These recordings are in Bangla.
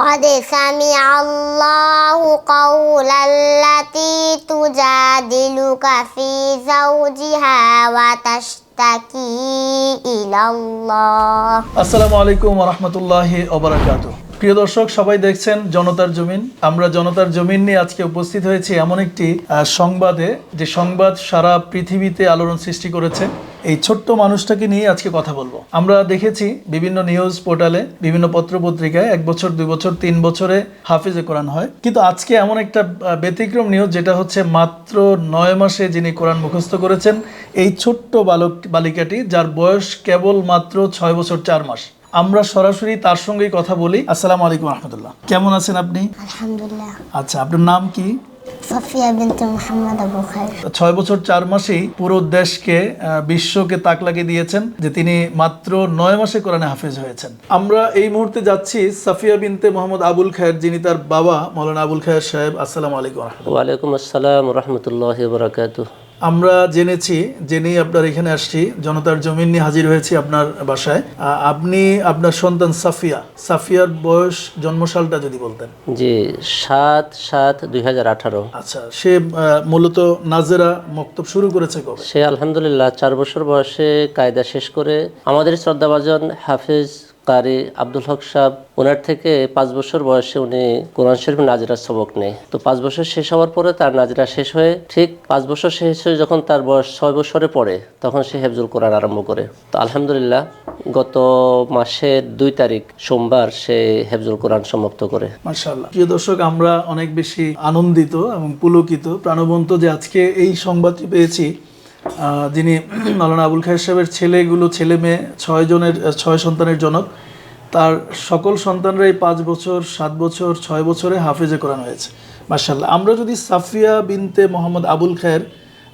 قد سمع الله قول التي تجادلك في زوجها وتشتكي إلى الله السلام عليكم ورحمة الله وبركاته. প্রিয় দর্শক, সবাই দেখছেন জনতার জমিন। আমরা জনতার জমিন নিয়ে আজকে উপস্থিত হয়েছি এমন একটি সংবাদে, যে সংবাদ সারা পৃথিবীতে আলোড়ন সৃষ্টি করেছে। এই ছোট্ট মানুষটাকে নিয়ে আজকে কথা বলব। আমরা দেখেছি বিভিন্ন নিউজ পোর্টালে, বিভিন্ন পত্র পত্রিকায় এক বছর, দুই বছর, তিন বছরে হাফিজে কোরআন হয়। কিন্তু আজকে এমন একটা ব্যতিক্রম নিউজ, যেটা হচ্ছে মাত্র নয় মাসে যিনি কোরআন মুখস্থ করেছেন, এই ছোট্ট বালক, বালিকাটি, যার বয়স কেবল মাত্র ছয় বছর, চার মাস। আমরা সরাসরি তার সঙ্গেই কথা বলি। আসসালামু আলাইকুম রহমতুল্লাহ। কেমন আছেন আপনি? আলহামদুলিল্লাহ। আচ্ছা আপনার নাম কি? ছয় বছর চার মাসে পুরো দেশকে বিশ্বকে তাক লাগিয়ে দিয়েছেন যে তিনি মাত্র নয় মাসে কোরআনে হাফেজ হয়েছেন। আমরা এই মুহূর্তে যাচ্ছি সাফিয়া বিনতে মোহাম্মদ আবুল খায়ের যিনি তার বাবা মৌলানা আবুল খায়ের সাহেব। আসসালামু আলাইকুম আসসালাম রহমতুল্লাহ আমরা জেনেছি জেনেই আপনার এখানে আসছি জনতার জমিন নিয়ে হাজির হয়েছি আপনার বাসায়। আপনি আপনার সন্তান সাফিয়া সাফিয়ার বয়স জন্মসালটা যদি বলতেন। জি সাত সাত দুই হাজার আঠারো। আচ্ছা সে মূলত নাজেরা মক্তব শুরু করেছে কবে? সে আলহামদুলিল্লাহ চার বছর বয়সে কায়দা শেষ করে আমাদের শ্রদ্ধাভাজন হাফিজ কারি আব্দুল হক সাহ ওনার থেকে পাঁচ বছর বয়সে উনি কোরআন শরীফ নাজরা সবক নেয়। তো পাঁচ বছর শেষ হওয়ার পরে তার নাজরা শেষ হয়ে ঠিক পাঁচ বছর শেষ হয়ে যখন তার বয়স ছয় বছরে পড়ে, তখন সে হেফজুল কোরআন আরম্ভ করে। তো আলহামদুলিল্লাহ, গত মাসের দুই তারিখ সোমবার সে হেফজুল কোরআন সমাপ্ত করে। মার্শাল্লাহ প্রিয় দর্শক, আমরা অনেক বেশি আনন্দিত এবং পুলকিত, প্রাণবন্ত যে আজকে এই সংবাদটি পেয়েছি যিনি মালানা আবুল খায়ের সাহেবের ছেলেগুলো ছেলে মেয়ে ছয় জনের ছয় সন্তানের জনক তার সকল সন্তানরাই পাঁচ বছর সাত বছর ছয় বছরে হাফেজে কোরআন হয়েছে। মার্শাল্লাহ আমরা যদি সাফিয়া বিনতে মোহাম্মদ আবুল খায়ের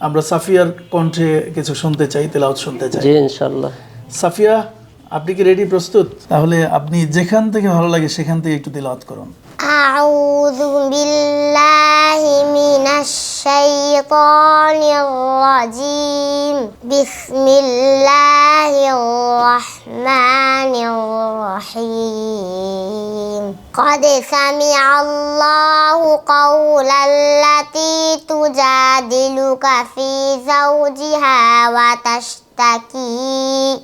আমরা সাফিয়ার কণ্ঠে কিছু শুনতে চাই তেলাওয়াত শুনতে চাই। ইনশাল্লাহ সাফিয়া আপনি কি রেডি প্রস্তুত? তাহলে আপনি যেখান থেকে ভালো লাগে সেখান থেকে একটু তেলাওয়াত করুন। أعوذ بالله من الشيطان الرجيم. بسم الله الرحمن الرحيم. قد سمع الله قول التي تجادلك في زوجها وتشتكي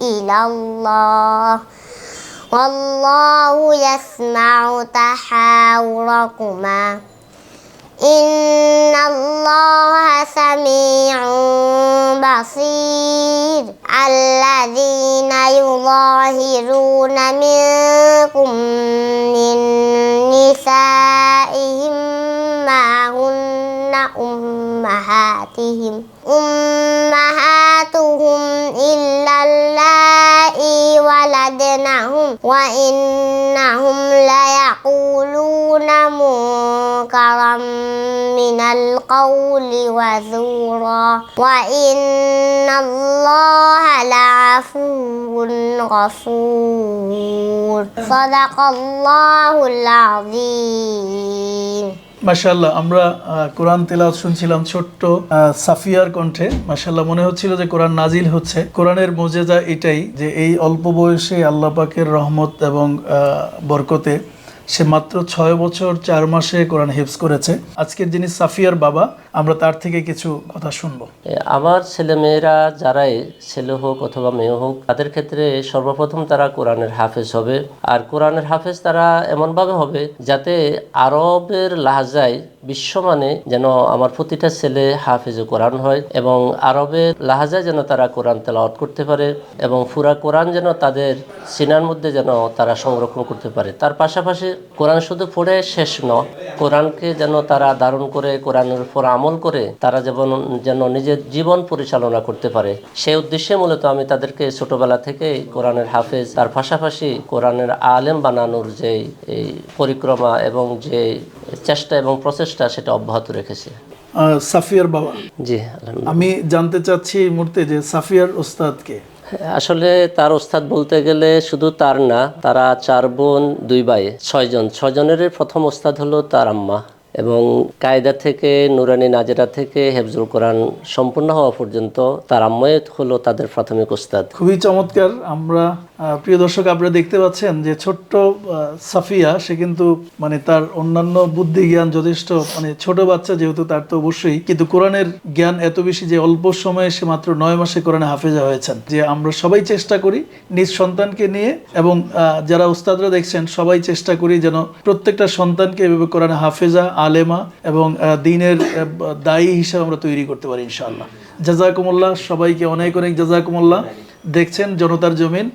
إلى الله. والله يسمع تحاوركما. إن الله سميع بصير. الذين يظاهرون منكم من نسائهم ما هن أمهاتهم. أمهاتهم إلا اللائي ولدنهم وإنهم ليقولون منكرا من القول وزورا وإن الله لعفو غفور. صدق الله العظيم. মাশাল্লাহ আমরা কোরআন তেলাওয়াত শুনছিলাম ছোট্ট সাফিয়ার কণ্ঠে। মাশাল্লাহ মনে হচ্ছিল যে কোরআন নাজিল হচ্ছে। কোরআনের মজেজা এটাই যে এই অল্প বয়সে আল্লাহ পাকের রহমত এবং বরকতে সে মাত্র ছয় বছর চার মাসে কোরআন হেফস করেছে। আজকের যিনি সাফিয়ার বাবা আমরা তার থেকে কিছু কথা শুনব। আমার ছেলেমেয়েরা যারাই ছেলে হোক অথবা মেয়ে হোক, তাদের ক্ষেত্রে সর্বপ্রথম তারা কোরআনের হাফেজ হবে। আর কোরআনের হাফেজ তারা এমনভাবে হবে যাতে আরবের লাহাজায় বিশ্বমানে যেন আমার প্রতিটা ছেলে হাফেজে কোরআন হয় এবং আরবের লাহাজায় যেন তারা কোরআন তেলাওয়াত করতে পারে এবং ফুরা কোরআন যেন তাদের সিনার মধ্যে যেন তারা সংরক্ষণ করতে পারে। তার পাশাপাশি কোরআন শুধু পড়ে শেষ ন কোরআনকে যেন তারা ধারণ করে কোরআনের উপর আমল করে তারা যেমন যেন নিজের জীবন পরিচালনা করতে পারে। সেই উদ্দেশ্যে মূলত আমি তাদেরকে ছোটবেলা থেকে কোরআনের হাফেজ তার পাশাপাশি কোরআনের আলেম বানানোর যে এই পরিক্রমা এবং যে চেষ্টা এবং প্রচেষ্টা সেটা অব্যাহত রেখেছে। সাফিয়ার বাবা। জি আমি জানতে চাচ্ছি এই মুহূর্তে যে সাফিয়ার ওস্তাদকে। আসলে তার ওস্তাদ বলতে গেলে শুধু তার না তারা চার বোন দুই ভাই ছয়জন। ছয়জনের প্রথম ওস্তাদ হলো তার আম্মা। এবং কায়দা থেকে, নুরানি নাজেরা থেকে হেফজুল কোরআন সম্পূর্ণ হওয়া পর্যন্ত তার আম্মায়ত হলো তাদের প্রাথমিক ওস্তাদ খুবই চমৎকার। আমরা প্রিয় দর্শক, আপনারা দেখতে পাচ্ছেন যে ছোট্ট সাফিয়া, সে কিন্তু মানে তার অন্যান্য বুদ্ধি জ্ঞান যথেষ্ট মানে ছোট বাচ্চা যেহেতু তার তো অবশ্যই। কিন্তু কোরআনের জ্ঞান এত বেশি যে অল্প সময়ে সে মাত্র নয় মাসে কোরআনে হাফেজা হয়েছেন। যে আমরা সবাই চেষ্টা করি নিজ সন্তানকে নিয়ে এবং যারা উস্তাদরা দেখছেন, সবাই চেষ্টা করি যেন প্রত্যেকটা সন্তানকে এভাবে কোরআনে হাফেজা আলেমা এবং দিনের দায়ী হিসাবে আমরা তৈরি করতে পারি ইনশাআল্লাহ। জাজাকুমুল্লাহ, সবাইকে অনেক অনেক জাজাকুমুল্লাহ। দেখছেন জনতার জমিন।